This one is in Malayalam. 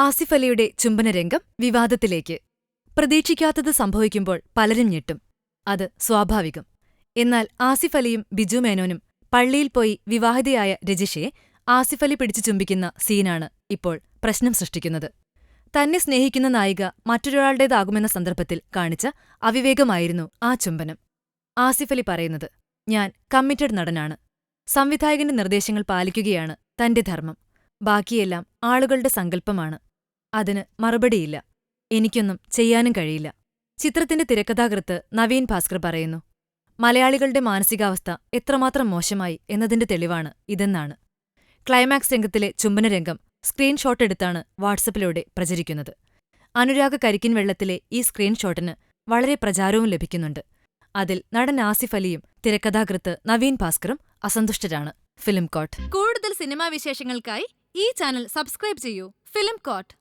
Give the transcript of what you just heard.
ആസിഫ് അലിയുടെ ചുംബനരംഗം വിവാദത്തിലേക്ക്. പ്രതീക്ഷിക്കാത്തത് സംഭവിക്കുമ്പോൾ പലരും ഞെട്ടും. അത് സ്വാഭാവികം. എന്നാൽ ആസിഫ് അലിയും ബിജു മേനോനും പള്ളിയിൽ പോയി വിവാഹിതയായ രജിഷയെ ആസിഫ് അലി പിടിച്ചു ചുംബിക്കുന്ന സീനാണ് ഇപ്പോൾ പ്രശ്നം സൃഷ്ടിക്കുന്നത്. തന്നെ സ്നേഹിക്കുന്ന നായിക മറ്റൊരാളുടേതാകുമെന്ന സന്ദർഭത്തിൽ കാണിച്ച അവിവേകമായിരുന്നു ആ ചുംബനം. ആസിഫ് അലി പറയുന്നത് ഞാൻ കമ്മിറ്റഡ് നടനാണ്. സംവിധായകന്റെ നിർദ്ദേശങ്ങൾ പാലിക്കുകയാണ് തന്റെ ധർമ്മം. ബാക്കിയെല്ലാം ആളുകളുടെ സങ്കല്പമാണ്. അതിന് മറുപടിയില്ല. എനിക്കൊന്നും ചെയ്യാനും കഴിയില്ല. ചിത്രത്തിന്റെ തിരക്കഥാകൃത്ത് നവീൻ ഭാസ്കർ പറയുന്നു മലയാളികളുടെ മാനസികാവസ്ഥ എത്രമാത്രം മോശമായി എന്നതിന്റെ തെളിവാണ് ഇതെന്നാണ്. ക്ലൈമാക്സ് രംഗത്തിലെ ചുംബനരംഗം സ്ക്രീൻഷോട്ട് എടുത്താണ് വാട്സപ്പിലൂടെ പ്രചരിക്കുന്നത്. അനുരാഗ് കരിക്കിൻ വെള്ളത്തിലെ ഈ സ്ക്രീൻഷോട്ടിന് വളരെ പ്രചാരവും ലഭിക്കുന്നുണ്ട്. അതിൽ നടൻ ആസിഫ് അലിയും തിരക്കഥാകൃത്ത് നവീൻ ഭാസ്കറും അസന്തുഷ്ടരാണ്. Film coat. കൂടുതൽ സിനിമാ വിശേഷങ്ങൾക്കായി ഈ ചാനൽ സബ്സ്ക്രൈബ് ചെയ്യൂ. Film coat.